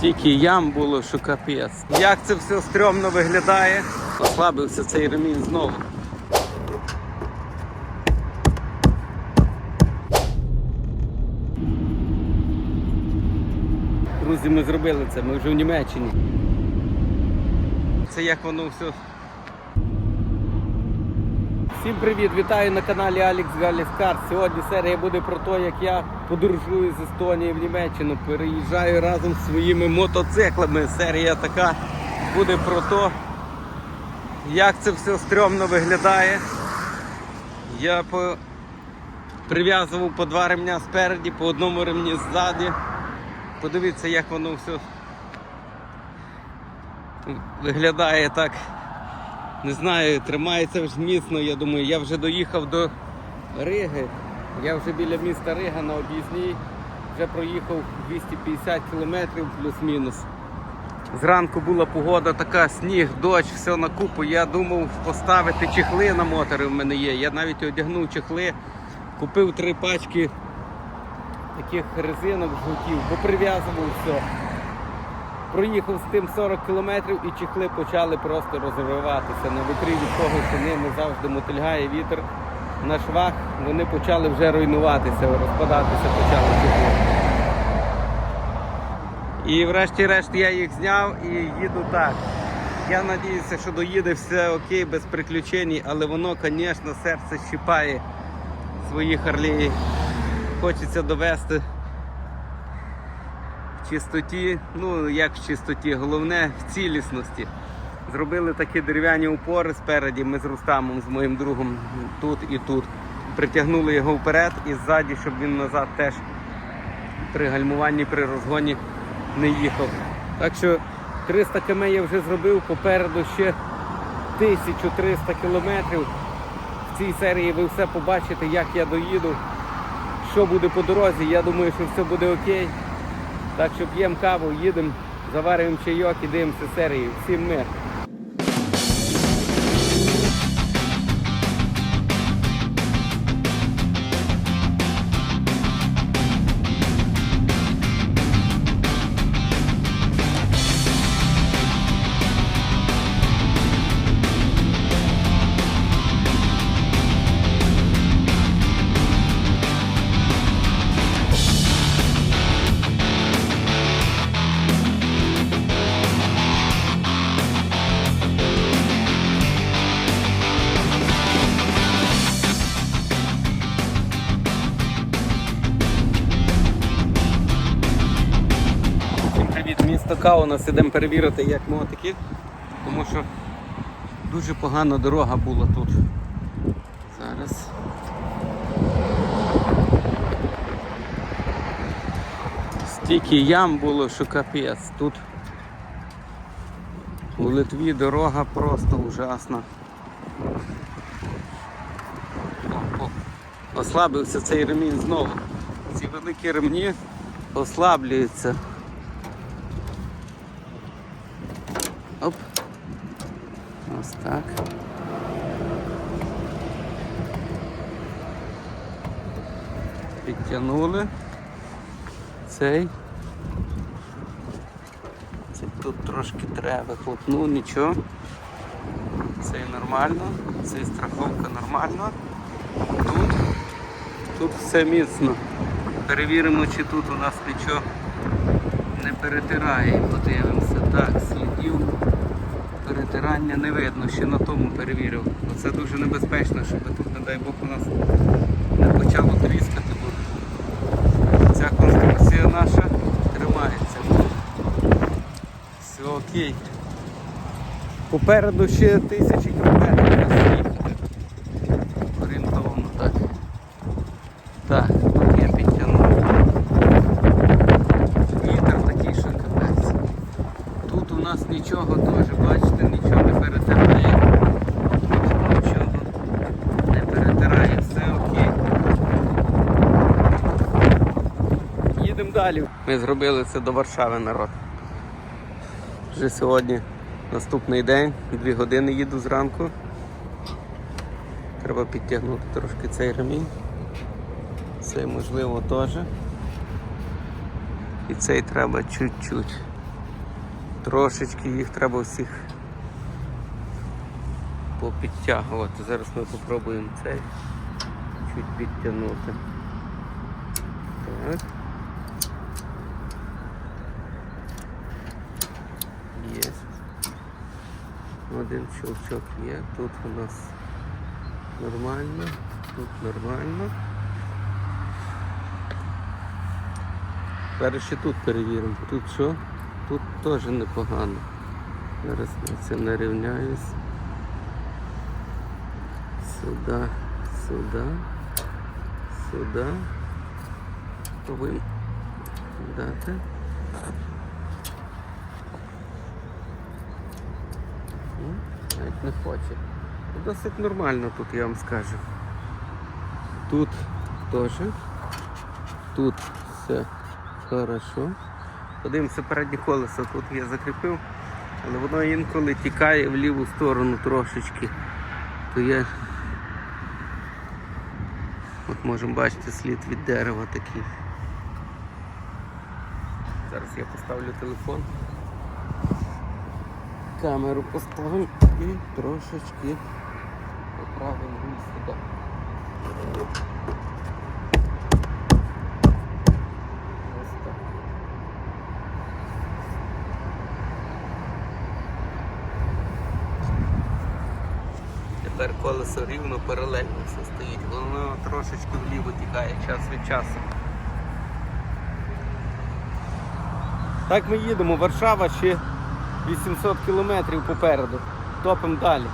Стільки ям було, що капець. Як це все стрьомно виглядає. Ослабився цей ремінь знову. Друзі, ми зробили це, ми вже в Німеччині. Це як воно все. Всім привіт! Вітаю на каналі Алекс Галіскар. Сьогодні серія буде про те, як я подорожую з Естонії в Німеччину. Переїжджаю разом з своїми мотоциклами. Серія така буде про те, як це все стрьомно виглядає. Я по... прив'язував по два ремня спереді, по одному ремні ззаді. Подивіться, як воно все виглядає так. Не знаю, тримається вже міцно. Я думаю, я вже доїхав до Риги. Я вже біля міста Рига на об'їзній. Вже проїхав 250 кілометрів плюс-мінус. Зранку була погода така, сніг, дощ, все на купу. Я думав поставити чехли на мотори в мене є. Я навіть одягнув чехли, купив три пачки таких резинок жгутів, поприв'язував все. Проїхав з тим 40 кілометрів і чехли почали просто розриватися. На вітрі від того, що ними завжди мотильгає вітер на швах, вони почали вже руйнуватися, розпадатися почали чехли. І врешті-решт я їх зняв і їду так. Я сподіваюся, що доїде все окей, без приключень, але воно, звісно, серце щипає свої харлії. Хочеться довести чистоті, ну як в чистоті, головне в цілісності. Зробили такі дерев'яні упори спереді. Ми з Рустамом, з моїм другом тут і тут. Притягнули його вперед і ззаді, щоб він назад теж при гальмуванні, при розгоні не їхав. Так що 300 км я вже зробив, попереду ще 1300 кілометрів. В цій серії ви все побачите, як я доїду, що буде по дорозі. Я думаю, що все буде окей. Так що п'ємо каву, їдемо, заварюємо чайок і дивимося серію. Всім мир. Привіт, місто Каунас. Ідемо перевірити, як мотики, тому що дуже погана дорога була тут. Зараз. Стільки ям було, що капець. Тут у Литві дорога просто ужасна. Ослабився цей ремінь знову. Ці великі ремні ослаблюються. Оп. Ось так. Підтягнули. Цей. Цей тут трошки треба хлопну, нічого. Цей нормально, цей страховка нормально. Тут, тут все міцно. Перевіримо, чи тут у нас нічого не перетирає. Подивимося. Так, слідів перетирання не видно, ще на тому перевірив. Це дуже небезпечно, щоб тут, не дай Бог, у нас не почало тріскати, бо ця конструкція наша тримається. Все окей. Попереду ще тисячі кілометрів нас їхати. Орієнтовно так. Так, тут я підтягнув. Вітер такий, що капець. Тут у нічого теж, бачите, нічого не перетирає. Нічого не перетирає, все окей. Їдемо далі. Ми зробили це до Варшави, народ. Вже сьогодні наступний день, дві години їду зранку. Треба підтягнути трошки цей ремінь. Цей можливо теж. І цей треба чуть-чуть. Трошечки їх треба всіх попідтягувати. Зараз ми попробуємо цей чуть підтягнути. Так. Є. Один щелчок є. Тут у нас нормально, тут нормально. Зараз ще тут перевіримо. Тут що? Тут теж непогано. Зараз я це нарівняюсь. Сюди, сюди, сюди. Пробуємо дати. Ну, Навіть не хоче. Досить нормально тут, я вам скажу. Тут теж. Тут все хорошо. Подивимося переднє колесо, тут я закріпив, але воно інколи тікає в ліву сторону трошечки. То я от можемо бачити слід від дерева такий. Зараз я поставлю телефон. Камеру поставимо і трошечки поправимо сюди. Ось так. Тепер колесо рівно паралельно все стоїть. Воно трошечки вліво тікає час від часу. Так ми їдемо. Варшава ще 800 кілометрів попереду. Топимо далі.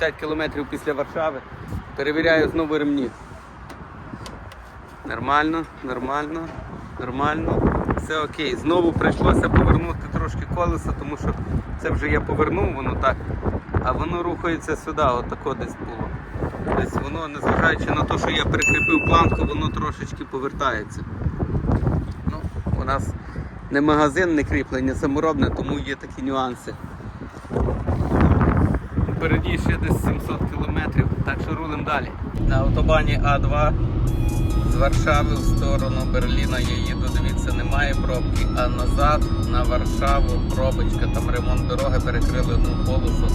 50 км після Варшави. Перевіряю знову ремні. Нормально, нормально, нормально. Все окей. Знову прийшлося повернути трошки колеса, тому що це вже я повернув, воно так. А воно рухається сюди, отако десь було. Десь воно, незважаючи на те, що я прикріпив планку, воно трошечки повертається. Ну, У нас не магазин, не кріплення, саморобне, тому є такі нюанси. Впереді ще десь 700 кілометрів, так що рулим далі. На автобані А2 з Варшави в сторону Берліна я їду, дивіться, немає пробки, а назад на Варшаву пробочка, там ремонт дороги, перекрили одну полосу.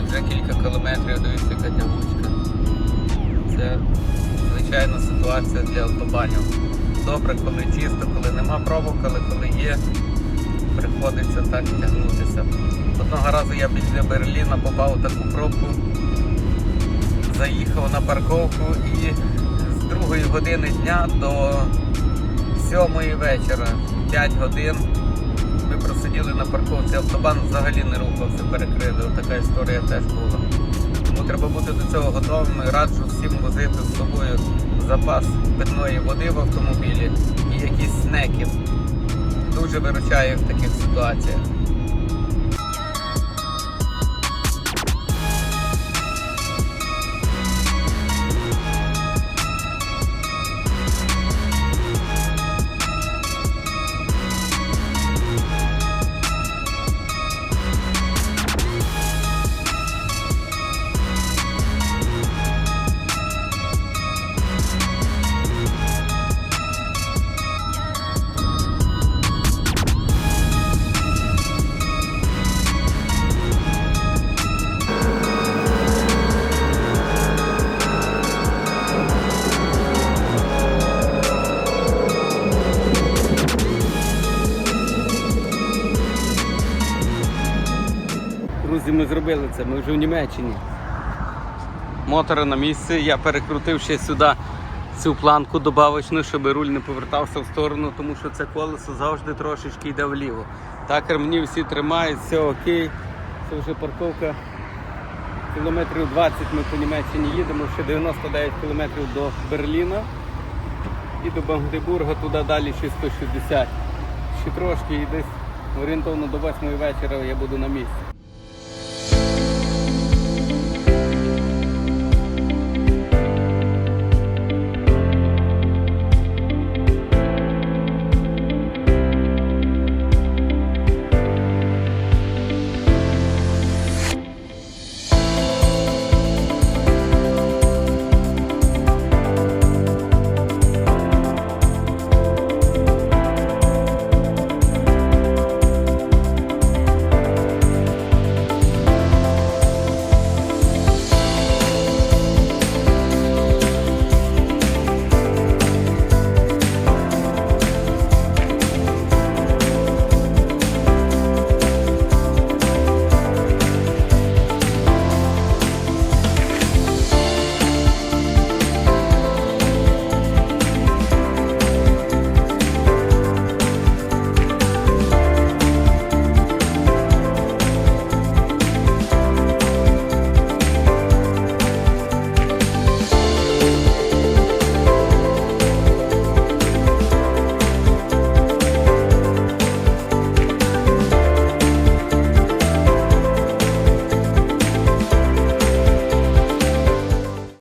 І вже кілька кілометрів, дивіться, яка тягучка. Це звичайна ситуація для автобанів. Добре, коли чисто, коли нема пробок, але коли є, приходиться так тягнутися. Одного разу я біля Берліна попав у таку пробку, заїхав на парковку і з другої години дня до сьомої вечора, 5 годин, ми просиділи на парковці, автобан взагалі не рухався, перекрили. Така історія теж була. Тому треба бути до цього готовими. Раджу всім возити з собою запас питної води в автомобілі і якісь снеки. Дуже виручає в таких ситуаціях. Зробили це, ми вже в Німеччині. Мотори на місці, я перекрутив ще сюди цю планку добавочну, щоб руль не повертався в сторону, тому що це колесо завжди трошечки йде вліво. Так ремні всі тримають, все окей. Це вже парковка. Кілометрів 20 ми по Німеччині їдемо, ще 99 кілометрів до Берліна і до Бангдебурга, туди далі ще 160. Ще трошки і десь орієнтовно до 8 вечора я буду на місці.